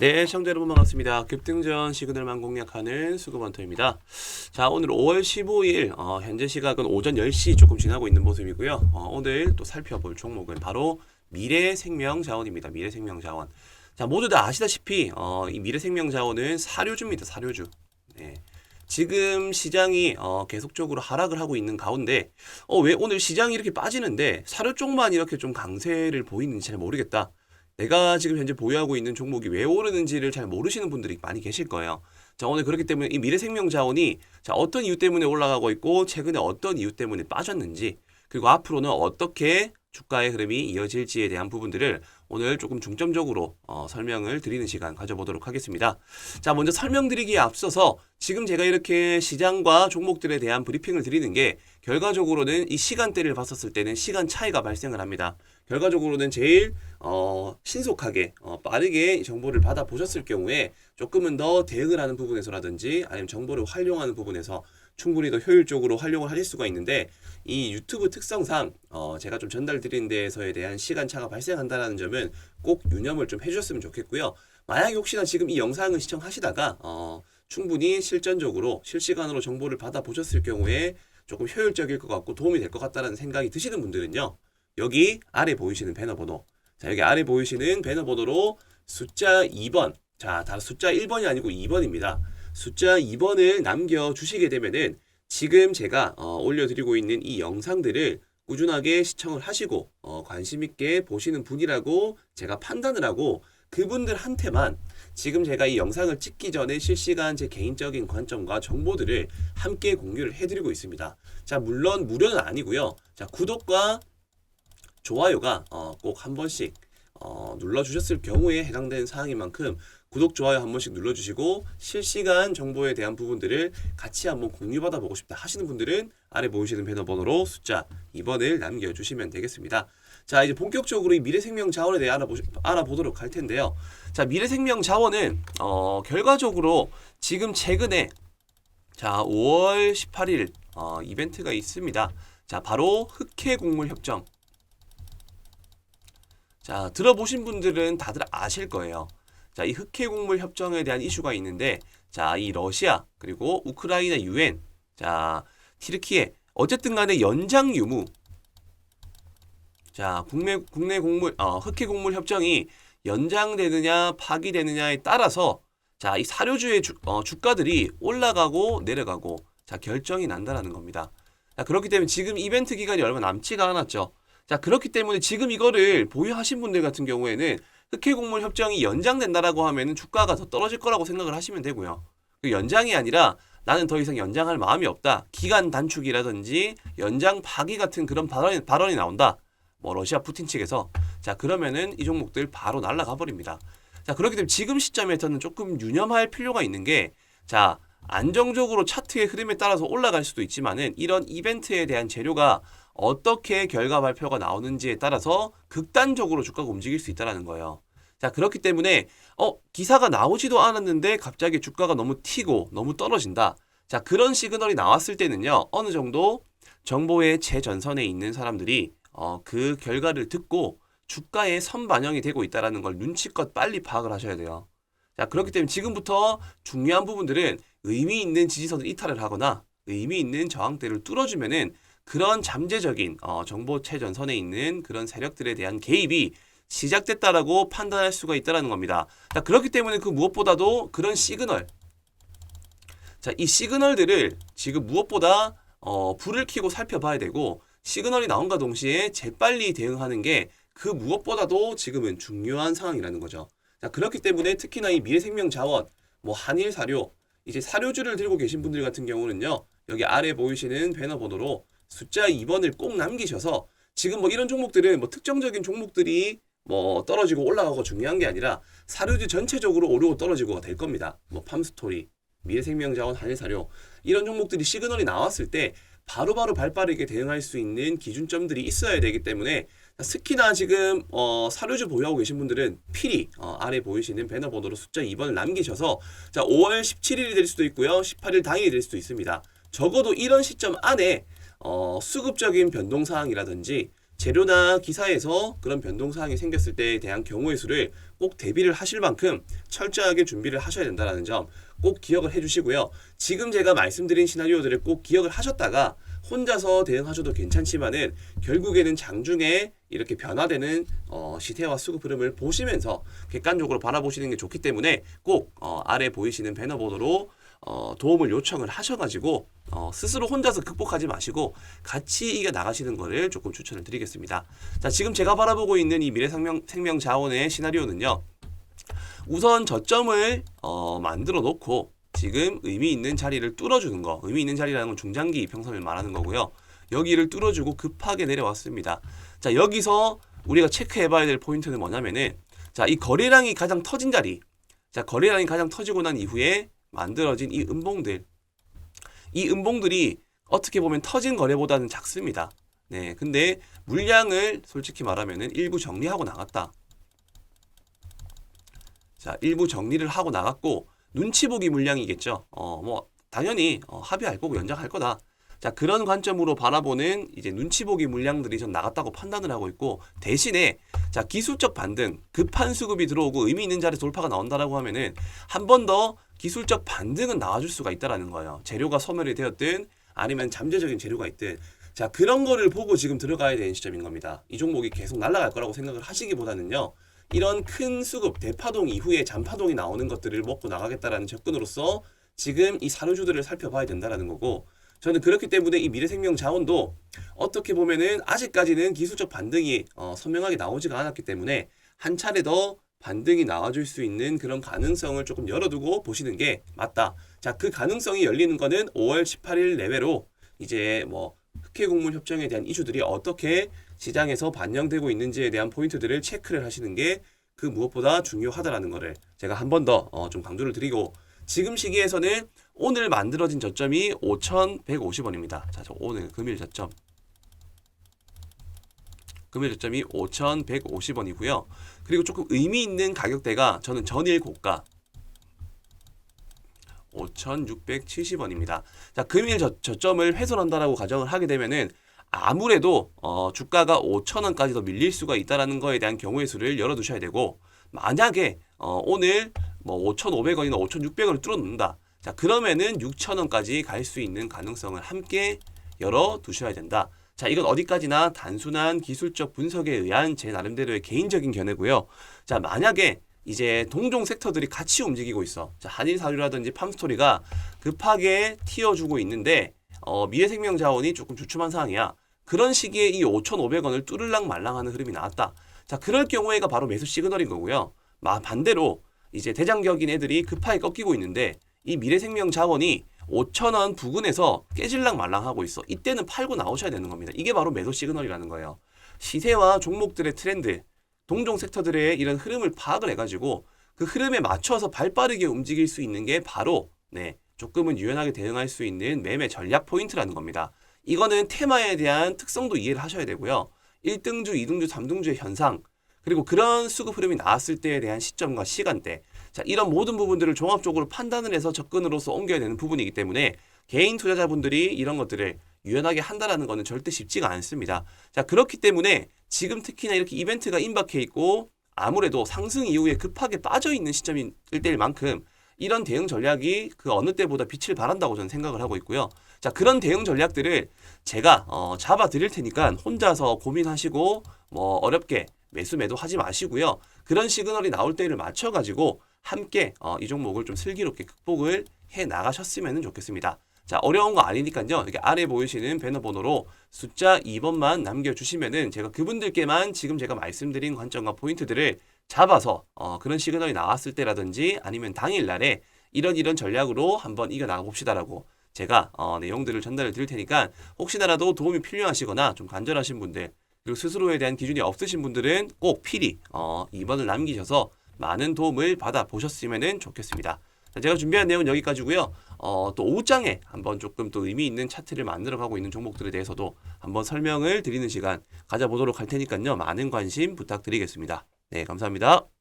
네, 시청자 여러분 반갑습니다. 급등전 시그널만 공략하는 수급원터입니다. 자, 오늘 5월 15일 어, 현재 시각은 오전 10시 조금 지나고 있는 모습이고요. 어, 오늘 또 살펴볼 종목은 바로 미래생명자원입니다. 미래생명자원. 자, 모두 다 아시다시피 어, 이 미래생명자원은 사료주입니다. 사료주. 네. 지금 시장이 어, 계속적으로 하락을 하고 있는 가운데 어, 왜 오늘 시장이 이렇게 빠지는데 사료 쪽만 이렇게 좀 강세를 보이는지 잘 모르겠다. 내가 지금 현재 보유하고 있는 종목이 왜 오르는지를 잘 모르시는 분들이 많이 계실 거예요. 자, 오늘 그렇기 때문에 이 미래생명 자원이 자, 어떤 이유 때문에 올라가고 있고 최근에 어떤 이유 때문에 빠졌는지 그리고 앞으로는 어떻게 주가의 흐름이 이어질지에 대한 부분들을 오늘 조금 중점적으로 어, 설명을 드리는 시간 가져보도록 하겠습니다. 자, 먼저 설명드리기에 앞서서 지금 제가 이렇게 시장과 종목들에 대한 브리핑을 드리는 게 결과적으로는 이 시간대를 봤었을 때는 시간 차이가 발생을 합니다. 결과적으로는 제일 어, 신속하게 어, 빠르게 정보를 받아 보셨을 경우에 조금은 더 대응을 하는 부분에서라든지 아니면 정보를 활용하는 부분에서 충분히 더 효율적으로 활용을 하실 수가 있는데 이 유튜브 특성상 어, 제가 좀 전달드리는 데에서에 대한 시간차가 발생한다는 점은 꼭 유념을 좀 해주셨으면 좋겠고요. 만약에 혹시나 지금 이 영상을 시청하시다가 어, 충분히 실전적으로 실시간으로 정보를 받아 보셨을 경우에 조금 효율적일 것 같고 도움이 될 것 같다는 생각이 드시는 분들은요. 여기 아래 보이시는 배너 번호. 자, 여기 아래 보이시는 배너 번호로 숫자 2번. 자, 다 숫자 1번이 아니고 2번입니다. 숫자 2번을 남겨 주시게 되면은 지금 제가 어, 올려드리고 있는 이 영상들을 꾸준하게 시청을 하시고 어, 관심 있게 보시는 분이라고 제가 판단을 하고 그분들한테만 지금 제가 이 영상을 찍기 전에 실시간 제 개인적인 관점과 정보들을 함께 공유를 해드리고 있습니다. 자, 물론 무료는 아니고요. 자, 구독과 좋아요가 어, 꼭 한 번씩 어, 눌러주셨을 경우에 해당되는 사항인 만큼 구독, 좋아요 한 번씩 눌러주시고 실시간 정보에 대한 부분들을 같이 한번 공유받아 보고 싶다 하시는 분들은 아래 보이시는 배너 번호로 숫자 2번을 남겨주시면 되겠습니다. 자 이제 본격적으로 이 미래생명 자원에 대해 알아보, 알아보도록 할 텐데요. 자 미래생명 자원은 어, 결과적으로 지금 최근에 자 5월 18일 어, 이벤트가 있습니다. 자 바로 흑해 곡물 협정 자, 들어보신 분들은 다들 아실 거예요. 자, 이 흑해 곡물 협정에 대한 이슈가 있는데, 자, 이 러시아, 그리고 우크라이나 유엔, 자, 티르키예, 어쨌든 간에 연장 유무, 자, 국내, 국내 곡물, 어, 흑해 곡물 협정이 연장되느냐, 파기되느냐에 따라서, 자, 이 사료주의 주, 어, 주가들이 올라가고 내려가고, 자, 결정이 난다라는 겁니다. 자, 그렇기 때문에 지금 이벤트 기간이 얼마 남지가 않았죠. 자, 그렇기 때문에 지금 이거를 보유하신 분들 같은 경우에는 흑해곡물 협정이 연장된다라고 하면은 주가가 더 떨어질 거라고 생각을 하시면 되고요. 그 연장이 아니라 나는 더 이상 연장할 마음이 없다. 기간 단축이라든지 연장 파기 같은 그런 발언이, 발언이 나온다. 뭐 러시아 푸틴 측에서 자 그러면은 이 종목들 바로 날아가 버립니다. 자 그렇기 때문에 지금 시점에서는 조금 유념할 필요가 있는 게 자 안정적으로 차트의 흐름에 따라서 올라갈 수도 있지만은 이런 이벤트에 대한 재료가 어떻게 결과 발표가 나오는지에 따라서 극단적으로 주가가 움직일 수 있다는 거예요. 자, 그렇기 때문에 어, 기사가 나오지도 않았는데 갑자기 주가가 너무 튀고 너무 떨어진다. 자, 그런 시그널이 나왔을 때는요. 어느 정도 정보의 최전선에 있는 사람들이 어, 그 결과를 듣고 주가에 선반영이 되고 있다는 걸 눈치껏 빨리 파악을 하셔야 돼요. 자, 그렇기 때문에 지금부터 중요한 부분들은 의미 있는 지지선을 이탈을 하거나 의미 있는 저항대를 뚫어주면은 그런 잠재적인 어, 정보 최전선에 있는 그런 세력들에 대한 개입이 시작됐다라고 판단할 수가 있다라는 겁니다. 자, 그렇기 때문에 그 무엇보다도 그런 시그널, 자, 이 시그널들을 지금 무엇보다 어, 불을 켜고 살펴봐야 되고 시그널이 나온과 동시에 재빨리 대응하는 게 그 무엇보다도 지금은 중요한 상황이라는 거죠. 자, 그렇기 때문에 특히나 이 미래생명 자원, 뭐 한일 사료, 이제 사료주를 들고 계신 분들 같은 경우는요. 여기 아래 보이시는 배너 번호로 숫자 2번을 꼭 남기셔서 지금 뭐 이런 종목들은 뭐 특정적인 종목들이 뭐 떨어지고 올라가고 중요한 게 아니라 사료주 전체적으로 오르고 떨어지고가 될 겁니다. 뭐 팜스토리, 미래생명자원, 한일사료 이런 종목들이 시그널이 나왔을 때 바로바로 발빠르게 대응할 수 있는 기준점들이 있어야 되기 때문에 특히나 지금 어, 사료주 보유하고 계신 분들은 필히 어, 아래 보이시는 배너 번호로 숫자 2번을 남기셔서 자 5월 17일이 될 수도 있고요 18일 당일이 될 수도 있습니다 적어도 이런 시점 안에 어, 수급적인 변동 사항이라든지 재료나 기사에서 그런 변동 사항이 생겼을 때에 대한 경우의 수를 꼭 대비를 하실 만큼 철저하게 준비를 하셔야 된다는 점 꼭 기억을 해주시고요. 지금 제가 말씀드린 시나리오들을 꼭 기억을 하셨다가 혼자서 대응하셔도 괜찮지만은 결국에는 장중에 이렇게 변화되는 어, 시태와 수급 흐름을 보시면서 객관적으로 바라보시는 게 좋기 때문에 꼭 어, 아래 보이시는 배너번호로 어, 도움을 요청을 하셔가지고 어, 스스로 혼자서 극복하지 마시고 같이 이겨 나가시는 거를 조금 추천을 드리겠습니다. 자, 지금 제가 바라보고 있는 이 미래 생명, 자원의 시나리오는요. 우선 저점을 어, 만들어 놓고 지금 의미 있는 자리를 뚫어주는 거. 의미 있는 자리라는 건 중장기 이평선을 말하는 거고요. 여기를 뚫어주고 급하게 내려왔습니다. 자, 여기서 우리가 체크해봐야 될 포인트는 뭐냐면은 자, 이 거래량이 가장 터진 자리. 자, 거래량이 가장 터지고 난 이후에 만들어진 이 음봉들. 이 음봉들이 어떻게 보면 터진 거래보다는 작습니다. 네, 근데 물량을 솔직히 말하면은 일부 정리하고 나갔다. 자, 일부 정리를 하고 나갔고 눈치 보기 물량이겠죠. 어, 뭐 당연히 어, 합의할 거고 연장할 거다. 자, 그런 관점으로 바라보는 이제 눈치 보기 물량들이 전 나갔다고 판단을 하고 있고 대신에 자, 기술적 반등, 급한 수급이 들어오고 의미 있는 자리 돌파가 나온다라고 하면은 한 번 더 기술적 반등은 나와줄 수가 있다라는 거예요. 재료가 소멸이 되었든 아니면 잠재적인 재료가 있든 자, 그런 거를 보고 지금 들어가야 되는 시점인 겁니다. 이 종목이 계속 날아갈 거라고 생각을 하시기보다는요. 이런 큰 수급 대파동 이후에 잔파동이 나오는 것들을 먹고 나가겠다라는 접근으로서 지금 이 사료주들을 살펴봐야 된다라는 거고 저는 그렇기 때문에 이 미래생명 자원도 어떻게 보면은 아직까지는 기술적 반등이 어, 선명하게 나오지가 않았기 때문에 한 차례 더 반등이 나와줄 수 있는 그런 가능성을 조금 열어두고 보시는 게 맞다. 자, 그 가능성이 열리는 거는 5월 18일 내외로 이제 뭐 흑해 공문 협정에 대한 이슈들이 어떻게 시장에서 반영되고 있는지에 대한 포인트들을 체크를 하시는 게 그 무엇보다 중요하다라는 거를 제가 한 번 더 좀 강조를 드리고 지금 시기에서는 오늘 만들어진 저점이 5,150원입니다. 자, 저 오늘 금일 저점. 금일 저점이 5,150원이고요. 그리고 조금 의미 있는 가격대가 저는 전일 고가 5,670원입니다. 자, 금일 저, 저점을 훼손한다라고 가정을 하게 되면은 아무래도 어, 주가가 5,000원까지도 밀릴 수가 있다라는 거에 대한 경우의 수를 열어 두셔야 되고 만약에 어, 오늘 뭐 5,500원이나 5,600원을 뚫어 놓는다. 자, 그러면은 6,000원까지 갈 수 있는 가능성을 함께 열어 두셔야 된다. 자, 이건 어디까지나 단순한 기술적 분석에 의한 제 나름대로의 개인적인 견해고요. 자, 만약에 이제 동종 섹터들이 같이 움직이고 있어. 자, 한일사료라든지 팜스토리가 급하게 튀어주고 있는데 어, 미래생명 자원이 조금 주춤한 상황이야. 그런 시기에 이 5,500원을 뚫을랑 말랑하는 흐름이 나왔다. 자, 그럴 경우에가 바로 매수 시그널인 거고요. 마, 반대로 이제 대장격인 애들이 급하게 꺾이고 있는데 이 미래생명 자원이 5,000원 부근에서 깨질랑 말랑하고 있어. 이때는 팔고 나오셔야 되는 겁니다. 이게 바로 매도 시그널이라는 거예요. 시세와 종목들의 트렌드, 동종 섹터들의 이런 흐름을 파악을 해가지고 그 흐름에 맞춰서 발빠르게 움직일 수 있는 게 바로 네 조금은 유연하게 대응할 수 있는 매매 전략 포인트라는 겁니다. 이거는 테마에 대한 특성도 이해를 하셔야 되고요. 1등주, 2등주, 3등주의 현상 그리고 그런 수급 흐름이 나왔을 때에 대한 시점과 시간대 자 이런 모든 부분들을 종합적으로 판단을 해서 접근으로서 옮겨야 되는 부분이기 때문에 개인 투자자분들이 이런 것들을 유연하게 한다라는 것은 절대 쉽지가 않습니다. 자 그렇기 때문에 지금 특히나 이렇게 이벤트가 임박해 있고 아무래도 상승 이후에 급하게 빠져 있는 시점일 때일 만큼 이런 대응 전략이 그 어느 때보다 빛을 발한다고 저는 생각을 하고 있고요. 자 그런 대응 전략들을 제가 어, 잡아 드릴 테니까 혼자서 고민하시고 뭐 어렵게 매수 매도 하지 마시고요. 그런 시그널이 나올 때를 맞춰 가지고 함께 어, 이 종목을 좀 슬기롭게 극복을 해 나가셨으면 좋겠습니다. 자 어려운 거 아니니까요. 이렇게 아래 보이시는 배너 번호로 숫자 2번만 남겨주시면은 제가 그분들께만 지금 제가 말씀드린 관점과 포인트들을 잡아서 어, 그런 시그널이 나왔을 때라든지 아니면 당일날에 이런 이런 전략으로 한번 이겨 나가 봅시다라고 제가 어, 내용들을 전달을 드릴 테니까 혹시나라도 도움이 필요하시거나 좀 간절하신 분들 그리고 스스로에 대한 기준이 없으신 분들은 꼭 필히 어, 2번을 남기셔서 많은 도움을 받아 보셨으면 좋겠습니다. 자, 제가 준비한 내용은 여기까지고요. 어, 또 오후장에 한번 조금 또 의미 있는 차트를 만들어가고 있는 종목들에 대해서도 한번 설명을 드리는 시간 가져보도록 할 테니까요. 많은 관심 부탁드리겠습니다. 네, 감사합니다.